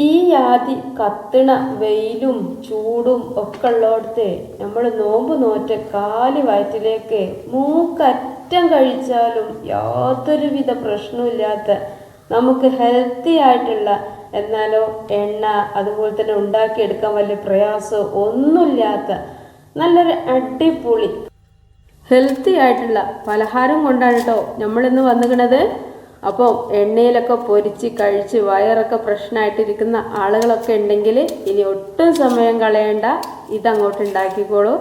ഈ യാതി കത്തിണ വെയിലും ചൂടും ഒക്കെ ഉള്ളോടത്ത് നമ്മൾ നോമ്പ് നോറ്റ കാലി വയറ്റിലേക്ക് മൂക്കറ്റം കഴിച്ചാലും യാതൊരുവിധ പ്രശ്നമില്ലാത്ത നമുക്ക് ഹെൽത്തി ആയിട്ടുള്ള എന്നാലോ എണ്ണ അതുപോലെ തന്നെ ഉണ്ടാക്കിയെടുക്കാൻ വലിയ പ്രയാസമോ ഒന്നുമില്ലാത്ത നല്ലൊരു അടിപൊളി ഹെൽത്തി ആയിട്ടുള്ള പലഹാരം കൊണ്ടാണ് കേട്ടോ നമ്മളിന്ന് വന്നിക്കണത് അപ്പോൾ എണ്ണയിലൊക്കെ പൊരിച്ച് കഴിച്ച് വയറൊക്കെ പ്രശ്നമായിട്ടിരിക്കുന്ന ആളുകളൊക്കെ ഉണ്ടെങ്കിൽ ഇനി ഒട്ടും സമയം കളയേണ്ട. ഇതങ്ങോട്ട് ഉണ്ടാക്കിക്കോളൂ.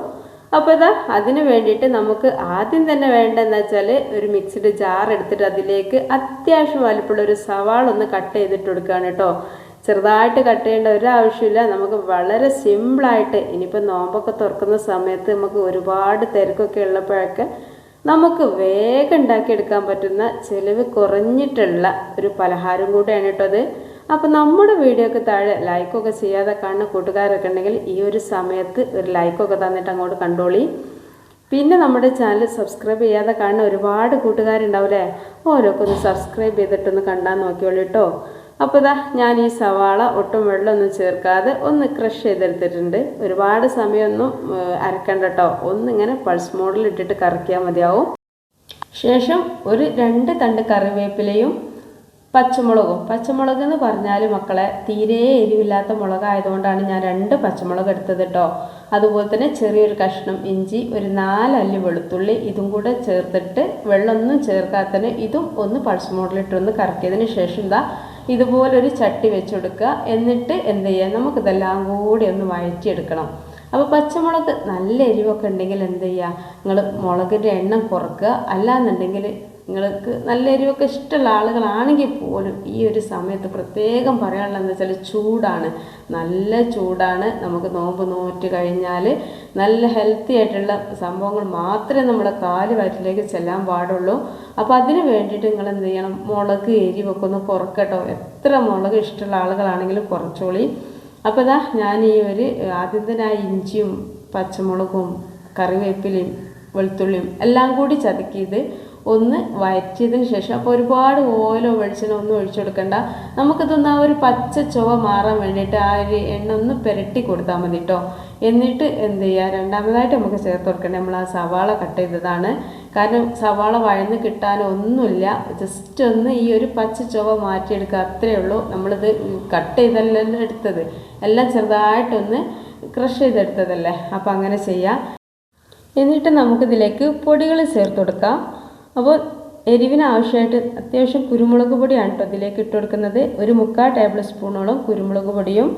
അപ്പോൾ ഇതാ അതിന് വേണ്ടിയിട്ട് നമുക്ക് ആദ്യം തന്നെ വേണ്ടതെന്ന് വെച്ചാൽ ഒരു മിക്സിഡ് ജാർ എടുത്തിട്ട് അതിലേക്ക് അത്യാവശ്യം വലിപ്പമുള്ള ഒരു സവാള ഒന്ന് കട്ട് ചെയ്തിട്ട് കൊടുക്കുകയാണ് കേട്ടോ. ചെറുതായിട്ട് കട്ട് ചെയ്യേണ്ട ഒരാവശ്യമില്ല നമുക്ക് വളരെ സിമ്പിളായിട്ട് ഇനിയിപ്പോൾ നോമ്പൊക്കെ തുറക്കുന്ന സമയത്ത് നമുക്ക് ഒരുപാട് തിരക്കൊക്കെ ഉള്ളപ്പോഴൊക്കെ നമുക്ക് വേഗം ഉണ്ടാക്കിയെടുക്കാൻ പറ്റുന്ന ചിലവ് കുറഞ്ഞിട്ടുള്ള ഒരു പലഹാരം കൂടെയാണ് കേട്ടോ അത്. അപ്പോൾ നമ്മുടെ വീഡിയോക്ക് താഴെ ലൈക്കൊക്കെ ചെയ്യാതെ കാണുന്ന കൂട്ടുകാരൊക്കെ ഉണ്ടെങ്കിൽ ഈ ഒരു സമയത്ത് ഒരു ലൈക്കൊക്കെ തന്നിട്ട് അങ്ങോട്ട് കണ്ടോളി. പിന്നെ നമ്മുടെ ചാനൽ സബ്സ്ക്രൈബ് ചെയ്യാതെ കാണുന്ന ഒരുപാട് കൂട്ടുകാരുണ്ടാവില്ലേ ഓരോക്കെ ഒന്ന് സബ്സ്ക്രൈബ് ചെയ്തിട്ടൊന്ന് കണ്ടാൽ നോക്കിയോളൂ കേട്ടോ. അപ്പോൾ ഇതാ ഞാൻ ഈ സവാള ഒട്ടും വെള്ളമൊന്നും ചേർക്കാതെ ഒന്ന് ക്രഷ് ചെയ്തെടുത്തിട്ടുണ്ട്. ഒരുപാട് സമയമൊന്നും അരക്കണ്ട കേട്ടോ ഒന്നിങ്ങനെ പൾസ് മോഡിൽ ഇട്ടിട്ട് കറക്കിയാൽ മതിയാവും. ശേഷം ഒരു രണ്ട് തണ്ട് കറിവേപ്പിലയും പച്ചമുളകും. പച്ചമുളക് എന്ന് പറഞ്ഞാൽ മക്കളെ തീരെ എരിവില്ലാത്ത മുളകായതുകൊണ്ടാണ് ഞാൻ രണ്ട് പച്ചമുളക് എടുത്തത് കേട്ടോ അതുപോലെ തന്നെ ചെറിയൊരു കഷ്ണം ഇഞ്ചി ഒരു നാലല്ലി വെളുത്തുള്ളി ഇതും കൂടെ ചേർത്തിട്ട് വെള്ളമൊന്നും ചേർക്കാത്തതിന് ഇതും ഒന്ന് പൾസ് മോഡലിട്ടൊന്ന് കറക്കിയതിന് ശേഷം ഇതാ ഇതുപോലൊരു ചട്ടി വെച്ചെടുക്കുക. എന്നിട്ട് എന്ത് ചെയ്യുക? നമുക്കിതെല്ലാം കൂടി ഒന്ന് വഴറ്റിയെടുക്കണം. അപ്പോൾ പച്ചമുളക് നല്ല എരിവൊക്കെ ഉണ്ടെങ്കിൽ എന്ത് ചെയ്യുക? നിങ്ങൾ മുളകിന്റെ എണ്ണം കുറക്കുക. അല്ലാന്നുണ്ടെങ്കിൽ നിങ്ങൾക്ക് നല്ല എരിവൊക്കെ ഇഷ്ടമുള്ള ആളുകളാണെങ്കിൽ പോലും ഈ ഒരു സമയത്ത് പ്രത്യേകം പറയാനുള്ളതെന്ന് വെച്ചാൽ ചൂടാണ്. നല്ല ചൂടാണ്. നമുക്ക് നോമ്പ് നോറ്റ് കഴിഞ്ഞാൽ നല്ല ഹെൽത്തി ആയിട്ടുള്ള സംഭവങ്ങൾ മാത്രമേ നമ്മുടെ കാൽ വയറ്റിലേക്ക് ചെല്ലാൻ പാടുള്ളൂ. അപ്പോൾ അതിന് വേണ്ടിയിട്ട് നിങ്ങൾ എന്ത് ചെയ്യണം? മുളക് എരിവൊക്കെ ഒന്ന് കുറക്കട്ടോ. എത്ര മുളക് ഇഷ്ടമുള്ള ആളുകളാണെങ്കിലും കുറച്ചോളി. അപ്പോൾ ഇതാ ഞാൻ ഈ ഒരു ആദ്യം തന്നെ ആ ഇഞ്ചിയും പച്ചമുളകും കറിവേപ്പിലയും വെളുത്തുള്ളിയും എല്ലാം കൂടി ചതക്കിയത് ഒന്ന് വയറ്റിയതിന് ശേഷം അപ്പോൾ ഒരുപാട് ഓയിലോ വെളിച്ചെണ്ണോ ഒന്നും ഒഴിച്ചു കൊടുക്കണ്ട. നമുക്കിതൊന്ന് ആ ഒരു പച്ച ചുവ മാറാൻ വേണ്ടിയിട്ട് ആ ഒരു എണ്ണ ഒന്ന് പുരട്ടി കൊടുത്താൽ മതി കേട്ടോ എന്നിട്ട് എന്ത് ചെയ്യുക രണ്ടാമതായിട്ട് നമുക്ക് ചേർത്ത് കൊടുക്കേണ്ടത് നമ്മൾ ആ സവാള കട്ട് ചെയ്തതാണ്. കാരണം സവാള വഴന്ന് കിട്ടാനൊന്നുമില്ല ജസ്റ്റ് ഒന്ന് ഈ ഒരു പച്ച ചുവ മാറ്റിയെടുക്കുക അത്രയേ ഉള്ളൂ. നമ്മളിത് കട്ട് ചെയ്തല്ലല്ലോ എടുത്തത്. എല്ലാം ചെറുതായിട്ടൊന്ന് ക്രഷ് ചെയ്തെടുത്തതല്ലേ? അപ്പോൾ അങ്ങനെ ചെയ്യാം. എന്നിട്ട് നമുക്കിതിലേക്ക് പൊടികൾ ചേർത്ത് കൊടുക്കാം. അപ്പോൾ എരിവിന് ആവശ്യമായിട്ട് അത്യാവശ്യം കുരുമുളക് പൊടിയാണ് കേട്ടോ ഇതിലേക്ക് ഇട്ട് കൊടുക്കുന്നത്. ഒരു മുക്കാൽ ടേബിൾ സ്പൂണോളം കുരുമുളക് പൊടിയും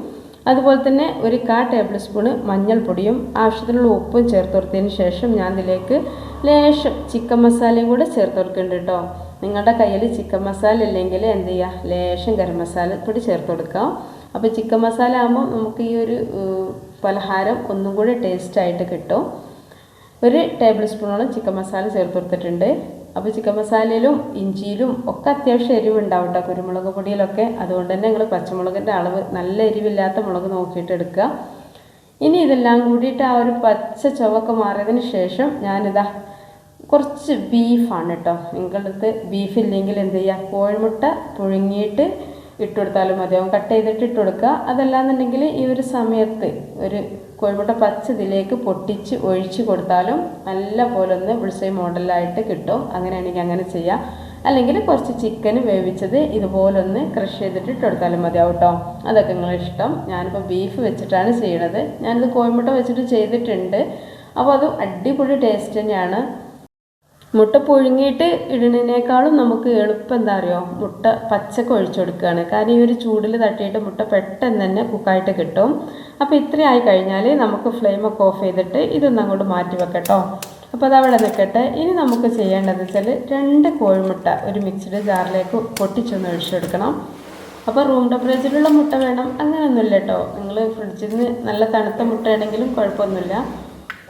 അതുപോലെ തന്നെ ഒരു കാ ടേബിൾ സ്പൂണ് മഞ്ഞൾപ്പൊടിയും ആവശ്യത്തിനുള്ള ഉപ്പും ചേർത്ത് കൊടുത്തതിന് ശേഷം ഞാൻ ഇതിലേക്ക് ലേശം ചിക്കൻ മസാലയും കൂടെ ചേർത്ത് കൊടുക്കുന്നുണ്ട് കേട്ടോ. നിങ്ങളുടെ കയ്യിൽ ചിക്കൻ മസാല ഇല്ലെങ്കിൽ എന്ത് ചെയ്യുക ലേശം ഗരം പൊടി ചേർത്ത് കൊടുക്കാം. അപ്പോൾ ചിക്കൻ മസാല ആകുമ്പോൾ നമുക്ക് ഈ ഒരു പലഹാരം ഒന്നും കൂടി ടേസ്റ്റായിട്ട് കിട്ടും. ഒരു ടേബിൾ സ്പൂണോളം ചിക്കൻ മസാല ചേർത്ത് കൊടുത്തിട്ടുണ്ട്. അപ്പോൾ ചിക്കൻ മസാലയിലും ഇഞ്ചിയിലും ഒക്കെ അത്യാവശ്യം എരിവ് ഉണ്ടാവും കേട്ടോ കുരുമുളക് പൊടിയിലൊക്കെ. അതുകൊണ്ട് തന്നെ നിങ്ങൾ പച്ചമുളകിന്റെ അളവ് നല്ല എരിവില്ലാത്ത മുളക് നോക്കിയിട്ട് എടുക്കുക. ഇനി ഇതെല്ലാം കൂടിയിട്ട് ആ ഒരു പച്ച ചുവക്കെ മാറിയതിന് ശേഷം ഞാനിതാ കുറച്ച് ബീഫാണ് കേട്ടോ നിങ്ങളുടെ അടുത്ത് ബീഫില്ലെങ്കിൽ എന്ത് ചെയ്യുക? കോഴിമുട്ട പുഴുങ്ങിയിട്ട് ഇട്ട് കൊടുത്താലും മതിയാവും കട്ട് ചെയ്തിട്ട് ഇട്ട് കൊടുക്കുക അതല്ലാന്നുണ്ടെങ്കിൽ ഈ ഒരു സമയത്ത് ഒരു കോഴിമുട്ട പച്ച ഇതിലേക്ക് പൊട്ടിച്ച് ഒഴിച്ച് കൊടുത്താലും നല്ല പോലെ ഒന്ന് ബുൾസൈ മോഡലായിട്ട് കിട്ടും. അങ്ങനെയാണെങ്കിൽ അങ്ങനെ ചെയ്യാം. അല്ലെങ്കിൽ കുറച്ച് ചിക്കൻ വേവിച്ചത് ഇതുപോലൊന്ന് ക്രഷ് ചെയ്തിട്ട് ഇട്ട് കൊടുത്താലും മതിയാവും കേട്ടോ അതൊക്കെ നിങ്ങളെ ഇഷ്ടം. ഞാനിപ്പോൾ ബീഫ് വെച്ചിട്ടാണ് ചെയ്യണത്. ഞാനിത് കോഴിമുട്ട വെച്ചിട്ട് ചെയ്തിട്ടുണ്ട്. അപ്പോൾ അത് അടിപൊളി ടേസ്റ്റ് തന്നെയാണ്. മുട്ട പുഴുങ്ങിയിട്ട് ഇടുന്നതിനേക്കാളും നമുക്ക് എളുപ്പം എന്താ അറിയോ? മുട്ട പച്ചക്ക് ഒഴിച്ചു കാരണം ഈ ഒരു ചൂടിൽ തട്ടിയിട്ട് മുട്ട പെട്ടെന്ന് തന്നെ കുക്കായിട്ട് കിട്ടും. അപ്പോൾ ഇത്രയായി കഴിഞ്ഞാൽ നമുക്ക് ഫ്ലെയിമൊക്കെ ഓഫ് ചെയ്തിട്ട് ഇതൊന്നും അങ്ങോട്ട് മാറ്റി വെക്കട്ടോ. അപ്പോൾ അത് അവിടെ നിൽക്കട്ടെ ഇനി നമുക്ക് ചെയ്യേണ്ടതെന്ന് വെച്ചാൽ രണ്ട് കോഴിമുട്ട ഒരു മിക്സ്ഡ് ജാറിലേക്ക് പൊട്ടിച്ചൊന്ന് ഒഴിച്ചെടുക്കണം. അപ്പോൾ റൂം ടെമ്പറേച്ചറിലുള്ള മുട്ട വേണം. അങ്ങനെയൊന്നുമില്ല കേട്ടോ. നിങ്ങൾ ഫ്രിഡ്ജിൽ നിന്ന് നല്ല തണുത്ത മുട്ടയാണെങ്കിലും കുഴപ്പമൊന്നുമില്ല.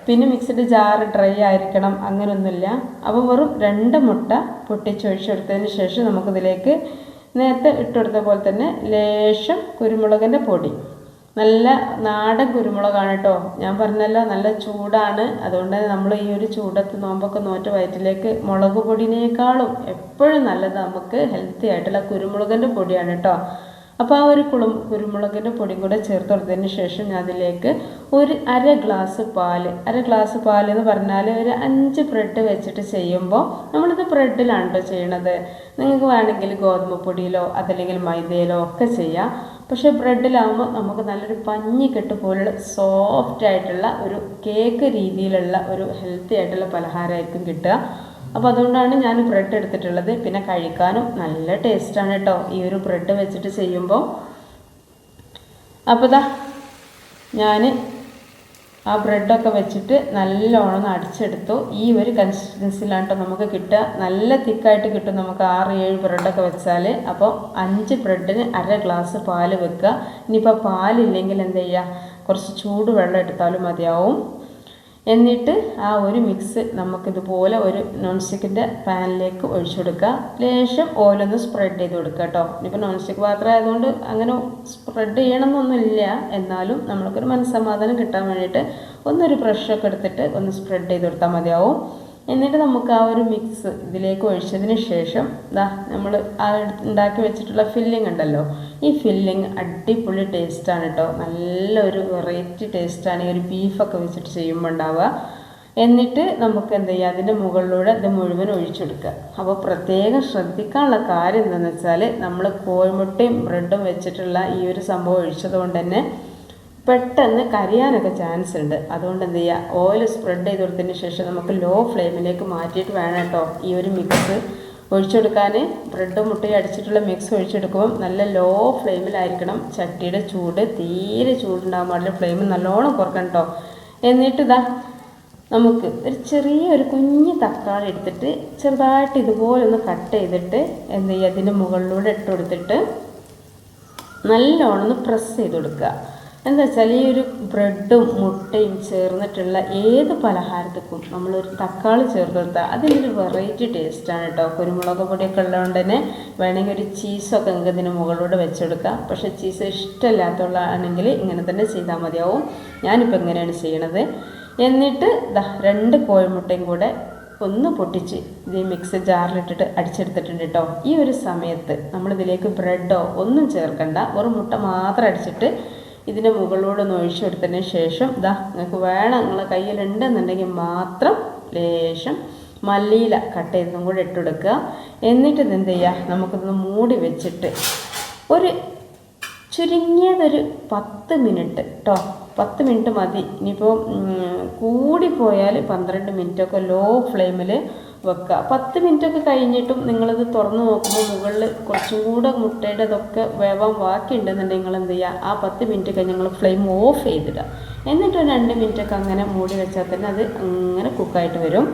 പിന്നെ മിക്സിഡ് ജാറ് ഡ്രൈ ആയിരിക്കണം അങ്ങനെയൊന്നുമില്ല അപ്പോൾ വെറും രണ്ട് മുട്ട പൊട്ടിച്ചൊഴിച്ചെടുത്തതിന് ശേഷം നമുക്കിതിലേക്ക് നേരത്തെ ഇട്ടെടുത്ത പോലെ തന്നെ ലേശം കുരുമുളകിന്റെ പൊടി. നല്ല നാടൻ കുരുമുളകാണ് കേട്ടോ ഞാൻ പറഞ്ഞല്ലോ നല്ല ചൂടാണ്. അതുകൊണ്ട് നമ്മൾ ഈ ഒരു ചൂടത്ത് നോമ്പൊക്കെ നോറ്റ് വയറ്റിലേക്ക് മുളക് പൊടിനേക്കാളും എപ്പോഴും നല്ലത് നമുക്ക് ഹെൽത്തി ആയിട്ടുള്ള കുരുമുളകിന്റെ പൊടിയാണ് കേട്ടോ അപ്പോൾ ആ ഒരു കുളു കുരുമുളകിന്റെ പൊടിയും കൂടെ ചേർത്ത് കൊടുത്തതിന് ശേഷം ഞാൻ അതിലേക്ക് ഒരു അര ഗ്ലാസ് പാൽ അര ഗ്ലാസ് പാൽ എന്ന് പറഞ്ഞാൽ ഒരു അഞ്ച് ബ്രെഡ് വെച്ചിട്ട് ചെയ്യുമ്പോൾ നമ്മളിത് ബ്രെഡിലാണ് കേട്ടോ ചെയ്യണത്. നിങ്ങൾക്ക് വേണമെങ്കിൽ ഗോതമ്പ് പൊടിയിലോ അതല്ലെങ്കിൽ മൈദയിലോ ഒക്കെ ചെയ്യാം. പക്ഷേ ബ്രെഡിലാവുമ്പോൾ നമുക്ക് നല്ലൊരു പഞ്ഞി കെട്ട് പോലുള്ള സോഫ്റ്റ് ആയിട്ടുള്ള ഒരു കേക്ക് രീതിയിലുള്ള ഒരു ഹെൽത്തി ആയിട്ടുള്ള പലഹാരമായിരിക്കും കിട്ടുക. അപ്പോൾ അതുകൊണ്ടാണ് ഞാൻ ബ്രെഡ് എടുത്തിട്ടുള്ളത്. പിന്നെ കഴിക്കാനും നല്ല ടേസ്റ്റാണ് കേട്ടോ. ഈ ഒരു ബ്രെഡ് വെച്ചിട്ട് ചെയ്യുമ്പോൾ അപ്പോൾ ഇതാ ഞാൻ ആ ബ്രെഡൊക്കെ വെച്ചിട്ട് നല്ലോണം അടിച്ചെടുത്തു. ഈ ഒരു കൺസിസ്റ്റൻസിലാണ് കേട്ടോ നമുക്ക് കിട്ടുക. നല്ല തിക്കായിട്ട് കിട്ടും നമുക്ക് ആറ് ഏഴ് ബ്രെഡൊക്കെ വെച്ചാൽ അപ്പോൾ അഞ്ച് ബ്രെഡിന് അര ഗ്ലാസ് പാൽ വെക്കുക. ഇനിയിപ്പോൾ പാലില്ലെങ്കിൽ എന്ത് ചെയ്യുക കുറച്ച് ചൂട് വെള്ളം എടുത്താലും മതിയാവും. എന്നിട്ട് ആ ഒരു മിക്സ് നമുക്കിതുപോലെ ഒരു നോൺ സ്റ്റിക്കിന്റെ പാനിലേക്ക് ഒഴിച്ചു കൊടുക്കുക ലേശം ഓയിലൊന്ന് സ്പ്രെഡ് ചെയ്ത് കൊടുക്കുക കേട്ടോ ഇനിയിപ്പോൾ നോൺ സ്റ്റിക്ക് പാത്രം ആയതുകൊണ്ട് അങ്ങനെ സ്പ്രെഡ് ചെയ്യണമെന്നൊന്നുമില്ല എന്നാലും നമ്മൾക്കൊരു മനസ്സമാധാനം കിട്ടാൻ വേണ്ടിയിട്ട് ഒന്നൊരു ബ്രഷൊക്കെ എടുത്തിട്ട് ഒന്ന് സ്പ്രെഡ് ചെയ്ത് കൊടുത്താൽ മതിയാവും. എന്നിട്ട് നമുക്ക് ആ ഒരു മിക്സ് ഇതിലേക്ക് ഒഴിച്ചതിന് ശേഷം ദാ നമ്മൾ ആ ഉണ്ടാക്കി വെച്ചിട്ടുള്ള ഫില്ലിംഗ് ഉണ്ടല്ലോ. ഈ ഫില്ലിംഗ് അടിപൊളി ടേസ്റ്റാണ് കേട്ടോ നല്ലൊരു വെറൈറ്റി ടേസ്റ്റാണ് ഈ ഒരു ബീഫൊക്കെ വെച്ചിട്ട് ചെയ്യുമ്പോൾ ഉണ്ടാവുക. എന്നിട്ട് നമുക്ക് എന്ത് ചെയ്യുക അതിന്റെ മുകളിലൂടെ ഇത് മുഴുവൻ ഒഴിച്ചെടുക്കുക. അപ്പോൾ പ്രത്യേകം ശ്രദ്ധിക്കാനുള്ള കാര്യം എന്താണെന്ന് വെച്ചാൽ നമ്മൾ കോഴിമുട്ടയും ബ്രെഡും വെച്ചിട്ടുള്ള ഈ ഒരു സംഭവം ഒഴിച്ചത് കൊണ്ട് തന്നെ പെട്ടെന്ന് കരിയാനൊക്കെ ചാൻസ് ഉണ്ട്. അതുകൊണ്ട് എന്ത് ചെയ്യുക ഓയിൽ സ്പ്രെഡ് ചെയ്ത് കൊടുത്തതിന് ശേഷം നമുക്ക് ലോ ഫ്ലെയിമിലേക്ക് മാറ്റിയിട്ട് വേണം കേട്ടോ ഈ ഒരു മിക്സ് ഒഴിച്ചെടുക്കാൻ ബ്രെഡും മുട്ടയും അടിച്ചിട്ടുള്ള മിക്സ് ഒഴിച്ചെടുക്കുമ്പോൾ നല്ല ലോ ഫ്ലെയിമിലായിരിക്കണം ചട്ടിയുടെ ചൂട് തീരെ ചൂടുണ്ടാകാൻ പാടില്ല. ഫ്ലെയിം നല്ലോണം കുറക്കണം കേട്ടോ. എന്നിട്ട് ഇതാ നമുക്ക് ഒരു ചെറിയ ഒരു കുഞ്ഞ് തക്കാളി എടുത്തിട്ട് ചെറുതായിട്ട് ഇതുപോലെ ഒന്ന് കട്ട് ചെയ്തിട്ട് എന്ത് ചെയ്യുക അതിന്റെ മുകളിലൂടെ ഇട്ട് കൊടുത്തിട്ട് നല്ലോണം ഒന്ന് പ്രസ് ചെയ്ത് കൊടുക്കുക. എന്താ വെച്ചാൽ ഈ ഒരു ബ്രെഡും മുട്ടയും ചേർന്നിട്ടുള്ള ഏത് പലഹാരത്തിക്കും നമ്മളൊരു തക്കാളി ചേർത്ത് കൊടുത്താൽ അതിനൊരു വെറൈറ്റി ടേസ്റ്റാണ് കേട്ടോ കുരുമുളക് പൊടിയൊക്കെ ഉള്ളതുകൊണ്ട് തന്നെ വേണമെങ്കിൽ ഒരു ചീസൊക്കെ നിങ്ങൾക്ക് ഇതിന് മുകളിലൂടെ വെച്ചെടുക്കാം പക്ഷെ ചീസ് ഇഷ്ടമില്ലാത്തുള്ളതാണെങ്കിൽ ഇങ്ങനെ തന്നെ ചെയ്താൽ മതിയാവും. ഞാനിപ്പോൾ ഇങ്ങനെയാണ് ചെയ്യണത്. എന്നിട്ട് ദാ രണ്ട് കോഴിമുട്ടയും കൂടെ ഒന്ന് പൊട്ടിച്ച് ഇത് മിക്സ് ജാറിലിട്ടിട്ട് അടിച്ചെടുത്തിട്ടുണ്ട് കേട്ടോ ഈ ഒരു സമയത്ത് നമ്മളിതിലേക്ക് ബ്രെഡോ ഒന്നും ചേർക്കണ്ട. ഒരു മുട്ട മാത്രം അടിച്ചിട്ട് ഇതിന്റെ മുകളിലൂടെ ഒന്ന് ഒഴിച്ചെടുത്തതിന് ശേഷം ഇതാ നിങ്ങൾക്ക് വേണം നിങ്ങളെ കയ്യിലുണ്ടെന്നുണ്ടെങ്കിൽ മാത്രം ലേശം മല്ലിയില കട്ട് ചെയ്തതും കൂടെ ഇട്ടെടുക്കുക എന്നിട്ട് ഇത് എന്ത് ചെയ്യുക? നമുക്കിതൊന്ന് മൂടി വെച്ചിട്ട് ഒരു ചുരുങ്ങിയതൊരു പത്ത് മിനിറ്റ് കേട്ടോ പത്ത് മിനിറ്റ് മതി. ഇനിയിപ്പോൾ കൂടിപ്പോയാൽ പന്ത്രണ്ട് മിനിറ്റൊക്കെ ലോ ഫ്ലെയിമിൽ വെക്കുക പത്ത് മിനിറ്റൊക്കെ കഴിഞ്ഞിട്ടും നിങ്ങളിത് തുറന്ന് നോക്കുമ്പോൾ മുകളിൽ കുറച്ചും കൂടെ മുട്ടയുടെ ഇതൊക്കെ വേവാൻ ബാക്കിയുണ്ടെന്നുണ്ടെങ്കിൽ നിങ്ങൾ എന്ത് ചെയ്യുക ആ പത്ത് മിനിറ്റ് കഴിഞ്ഞ് നിങ്ങൾ ഫ്ലെയിം ഓഫ് ചെയ്തിടുക എന്നിട്ട് ഒരു രണ്ട് മിനിറ്റൊക്കെ അങ്ങനെ മൂടി വെച്ചാൽ തന്നെ അത് അങ്ങനെ കുക്കായിട്ട് വരും.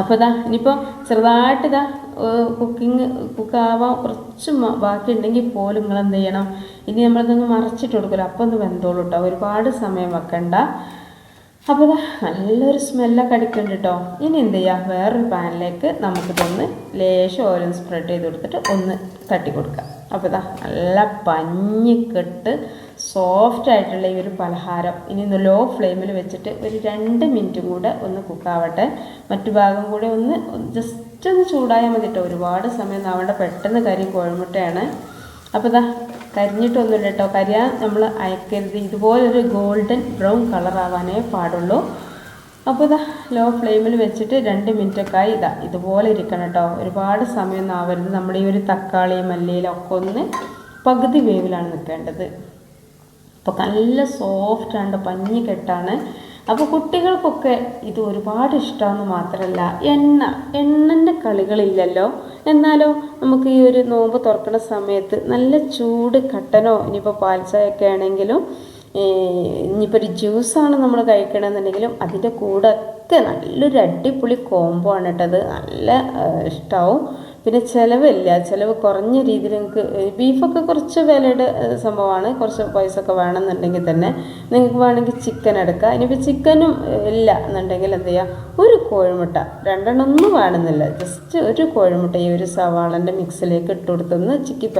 അപ്പോൾ ഇതാ ഇനിയിപ്പോൾ ചെറുതായിട്ട് ഇതാ കുക്കിങ് കുക്കാവാൻ കുറച്ച് ബാക്കി ഉണ്ടെങ്കിൽ പോലും നിങ്ങൾ എന്ത് ചെയ്യണം? ഇനി നമ്മളിതൊന്ന് മറച്ചിട്ട് കൊടുക്കില്ല. അപ്പോൾ ഒന്ന് വെന്തോളൂ കേട്ടോ ഒരുപാട് സമയം വെക്കണ്ട. അപ്പോൾ നല്ലൊരു സ്മെല്ലൊക്കെ അടിക്കുന്നുണ്ട് കേട്ടോ ഇനി എന്ത് ചെയ്യുക വേറൊരു പാനിലേക്ക് നമുക്കിതൊന്ന് ലേശം ഓയിൽ സ്പ്രെഡ് ചെയ്ത് കൊടുത്തിട്ട് ഒന്ന് തട്ടി കൊടുക്കുക അപ്പോൾ ഇതാ നല്ല പഞ്ഞിക്കെട്ട് സോഫ്റ്റ് ആയിട്ടുള്ള ഈ ഒരു പലഹാരം. ഇനി ഒന്ന് ലോ ഫ്ലെയിമിൽ വെച്ചിട്ട് ഒരു രണ്ട് മിനിറ്റും കൂടെ ഒന്ന് കുക്കാവട്ടെ മറ്റു ഭാഗം കൂടെ ഒന്ന് ജസ്റ്റ് ഒന്ന് ചൂടായാൽ മതി കേട്ടോ ഒരുപാട് സമയം ആവേണ്ട. പെട്ടെന്ന് കരി കോഴിമുട്ടയാണ്. അപ്പോൾ ഇതാ കരിഞ്ഞിട്ടൊന്നുമില്ല കേട്ടോ. കരിയാൻ നമ്മൾ അയക്കരുത്. ഇതുപോലൊരു ഗോൾഡൻ ബ്രൗൺ കളർ ആവാനേ പാടുള്ളൂ. അപ്പോൾ ഇതാ ലോ ഫ്ലെയിമിൽ വെച്ചിട്ട് രണ്ട് മിനിറ്റൊക്കെ ആയി ഇതാ ഇതുപോലെ ഇരിക്കണം കേട്ടോ. ഒരുപാട് സമയമൊന്നും ആവരുത്. നമ്മൾ ഈ ഒരു തക്കാളി മല്ലിയിലൊക്കെ ഒന്ന് പകുതി വേവിലാണ് നിൽക്കേണ്ടത്. അപ്പോൾ നല്ല സോഫ്റ്റാണ് പഞ്ഞി കെട്ടാണ്. അപ്പോൾ കുട്ടികൾക്കൊക്കെ ഇത് ഒരുപാട് ഇഷ്ടമെന്ന് മാത്രമല്ല എണ്ണ എണ്ണന്റെ കളികളില്ലല്ലോ. എന്നാലോ നമുക്ക് ഈ ഒരു നോമ്പ് തുറക്കുന്ന സമയത്ത് നല്ല ചൂട് കട്ടനോ ഇനിയിപ്പോൾ പാൽച്ചായൊക്കെ ആണെങ്കിലും ഇനിയിപ്പോൾ ഒരു ജ്യൂസാണ് നമ്മൾ കഴിക്കണമെന്നുണ്ടെങ്കിലും അതിന്റെ കൂടെ ഒക്കെ നല്ലൊരു അടിപൊളി കോംബോ ആണ് കേട്ടത് നല്ല ഇഷ്ടമാവും പിന്നെ ചിലവില്ല. ചിലവ് കുറഞ്ഞ രീതിയിൽ നിങ്ങൾക്ക് ബീഫൊക്കെ കുറച്ച് വിലയുടെ സംഭവമാണ്. കുറച്ച് പൈസ ഒക്കെ വേണമെന്നുണ്ടെങ്കിൽ തന്നെ നിങ്ങൾക്ക് വേണമെങ്കിൽ ചിക്കൻ എടുക്കാം. ഇനിയിപ്പോൾ ചിക്കനും ഇല്ല എന്നുണ്ടെങ്കിൽ എന്ത് ചെയ്യുക ഒരു കോഴിമുട്ട. രണ്ടെണ്ണമൊന്നും വേണമെന്നില്ല. ജസ്റ്റ് ഒരു കോഴിമുട്ട ഈ ഒരു സവാളന്റെ മിക്സിലേക്ക് ഇട്ട് കൊടുത്തൊന്ന് ചിക്കി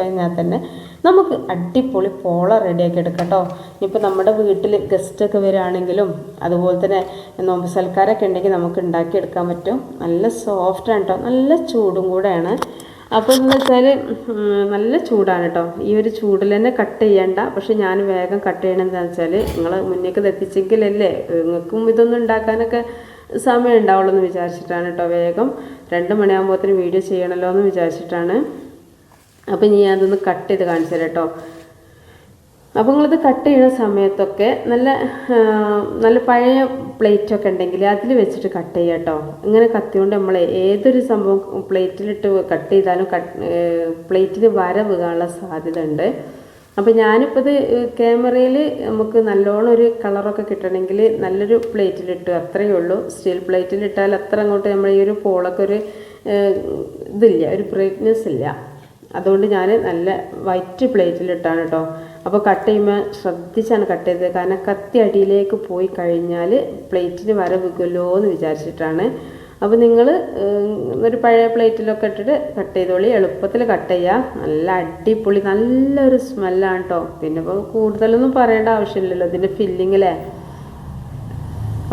തന്നെ നമുക്ക് അടിപൊളി പോള റെഡിയാക്കി എടുക്കാം കേട്ടോ. ഇപ്പോൾ നമ്മുടെ വീട്ടിൽ ഗസ്റ്റൊക്കെ വരികയാണെങ്കിലും അതുപോലെ തന്നെ നോമ്പ് സൽക്കാരൊക്കെ ഉണ്ടെങ്കിൽ നമുക്ക് ഉണ്ടാക്കിയെടുക്കാൻ പറ്റും. നല്ല സോഫ്റ്റ് ആണ് കേട്ടോ. നല്ല ചൂടും കൂടെയാണ്. അപ്പോൾ എന്ന് വെച്ചാൽ നല്ല ചൂടാണ് കേട്ടോ. ഈ ഒരു ചൂടിൽ തന്നെ കട്ട് ചെയ്യണ്ട. പക്ഷെ ഞാൻ വേഗം കട്ട് ചെയ്യണമെന്ന് വെച്ചാൽ നിങ്ങൾ മുന്നേക്ക് എത്തിച്ചെങ്കിലല്ലേ നിങ്ങൾക്കും ഇതൊന്നും ഉണ്ടാക്കാനൊക്കെ സമയം ഉണ്ടാവുള്ളൂ എന്ന് വിചാരിച്ചിട്ടാണ് കേട്ടോ. വേഗം രണ്ട് മണിയാകുമ്പോഴത്തേന് വീഡിയോ ചെയ്യണമല്ലോ എന്ന് വിചാരിച്ചിട്ടാണ്. അപ്പോൾ ഇനി അതൊന്ന് കട്ട് ചെയ്ത് കാണിച്ചു തരാം കേട്ടോ അപ്പോൾ നിങ്ങളിത് കട്ട് ചെയ്യുന്ന സമയത്തൊക്കെ നല്ല നല്ല പഴയ പ്ലേറ്റൊക്കെ ഉണ്ടെങ്കിൽ അതിൽ വെച്ചിട്ട് കട്ട് ചെയ്യുക കേട്ടോ ഇങ്ങനെ കത്തിയോണ്ട് നമ്മൾ ഏതൊരു സംഭവം പ്ലേറ്റിലിട്ട് കട്ട് ചെയ്താലും കട്ട് പ്ലേറ്റിന് വര വീകാനുള്ള സാധ്യത ഉണ്ട്. അപ്പോൾ ഞാനിപ്പോൾ ഇത് ക്യാമറയിൽ നമുക്ക് നല്ലോണം ഒരു കളറൊക്കെ കിട്ടണമെങ്കിൽ നല്ലൊരു പ്ലേറ്റിലിട്ടു അത്രയേ ഉള്ളൂ. സ്റ്റീൽ പ്ലേറ്റിലിട്ടാൽ അത്ര അങ്ങോട്ട് നമ്മൾ ഈ ഒരു പോളൊക്കെ ഒരു ഇതില്ല ഒരു ബ്രൈറ്റ്നെസ് ഇല്ല. അതുകൊണ്ട് ഞാൻ നല്ല വൈറ്റ് പ്ലേറ്റിലിട്ടാണ് കേട്ടോ അപ്പോൾ കട്ട് ചെയ്യുമ്പോൾ ശ്രദ്ധിച്ചാണ് കട്ട് ചെയ്തത്. കാരണം കത്തി അടിയിലേക്ക് പോയി കഴിഞ്ഞാൽ പ്ലേറ്റിന് വര വിൽക്കുമല്ലോ എന്ന് വിചാരിച്ചിട്ടാണ്. അപ്പോൾ നിങ്ങൾ ഒരു പഴയ പ്ലേറ്റിലൊക്കെ ഇട്ടിട്ട് കട്ട് ചെയ്തോളി. എളുപ്പത്തിൽ കട്ട് ചെയ്യുക നല്ല അടിപൊളി നല്ലൊരു സ്മെല്ലാണ് കേട്ടോ പിന്നെ ഇപ്പോൾ കൂടുതലൊന്നും പറയേണ്ട ആവശ്യമില്ലല്ലോ. ഇതിന്റെ ഫില്ലിങ്ങിലേ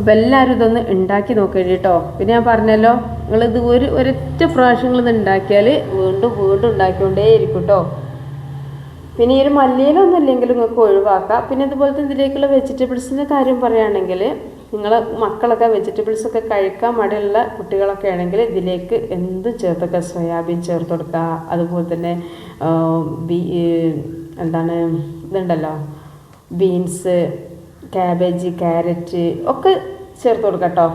അപ്പോൾ എല്ലാവരും ഇതൊന്ന് ഉണ്ടാക്കി നോക്കേണ്ടി കേട്ടോ. പിന്നെ ഞാൻ പറഞ്ഞല്ലോ നിങ്ങളിത് ഒരു ഒരൊറ്റ പ്രാവശ്യം ഇത് ഉണ്ടാക്കിയാൽ വീണ്ടും വീണ്ടും ഉണ്ടാക്കിക്കൊണ്ടേ ഇരിക്കും കേട്ടോ. പിന്നെ ഈ ഒരു മല്ലിയിലൊന്നും ഇല്ലെങ്കിലും നിങ്ങൾക്ക് ഒഴിവാക്കാം. പിന്നെ ഇതുപോലത്തെ ഇതിലേക്കുള്ള വെജിറ്റബിൾസിന്റെ കാര്യം പറയുകയാണെങ്കിൽ നിങ്ങൾ മക്കളൊക്കെ വെജിറ്റബിൾസൊക്കെ കഴിക്കാൻ മടിയുള്ള കുട്ടികളൊക്കെ ആണെങ്കിൽ ഇതിലേക്ക് എന്ത് ചേർത്തൊക്കെ സോയാബീൻ ചേർത്ത് കൊടുക്കുക. അതുപോലെ തന്നെ ബീ എന്താണ് ഇതുണ്ടല്ലോ ബീൻസ് ക്യാബേജ് ക്യാരറ്റ് ഒക്കെ ചേർത്ത് കൊടുക്കാം കേട്ടോ.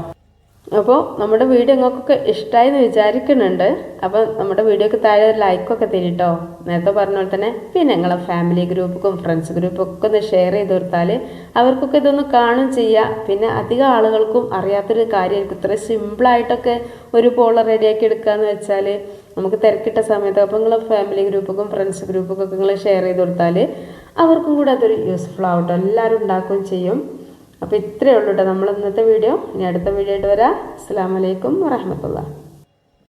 അപ്പോൾ നമ്മുടെ വീഡിയോ നിങ്ങൾക്കൊക്കെ ഇഷ്ടമായി എന്ന് വിചാരിക്കുന്നുണ്ട്. അപ്പോൾ നമ്മുടെ വീഡിയോക്ക് താഴെ ഒരു ലൈക്കൊക്കെ തരിട്ടോ നേരത്തെ പറഞ്ഞ പോലെ തന്നെ പിന്നെ നിങ്ങളെ ഫാമിലി ഗ്രൂപ്പും ഫ്രണ്ട്സ് ഗ്രൂപ്പും ഒക്കെ ഒന്ന് ഷെയർ ചെയ്ത് കൊടുത്താൽ അവർക്കൊക്കെ ഇതൊന്ന് കാണും ചെയ്യാം. പിന്നെ അധികം ആളുകൾക്കും അറിയാത്തൊരു കാര്യമായിരിക്കും. ഇത്ര സിമ്പിളായിട്ടൊക്കെ ഒരു പോളർ റെഡിയാക്കി എടുക്കുകയെന്ന് വെച്ചാൽ നമുക്ക് തിരക്കിട്ട സമയത്ത് അപ്പോൾ നിങ്ങളെ ഫാമിലി ഗ്രൂപ്പും ഫ്രണ്ട്സ് ഗ്രൂപ്പൊക്കെ നിങ്ങൾ ഷെയർ ചെയ്ത് കൊടുത്താൽ അവർക്കും കൂടെ അതൊരു യൂസ്ഫുൾ ആവട്ടോ. എല്ലാവരും ഉണ്ടാക്കുകയും ചെയ്യും. അപ്പോൾ ഇത്രയേ ഉള്ളൂ കേട്ടോ നമ്മൾ ഇന്നത്തെ വീഡിയോ. ഇനി അടുത്ത വീഡിയോ ആയിട്ട് വരാം. അസ്സാം വലൈക്കും വറഹമത്തുള്ള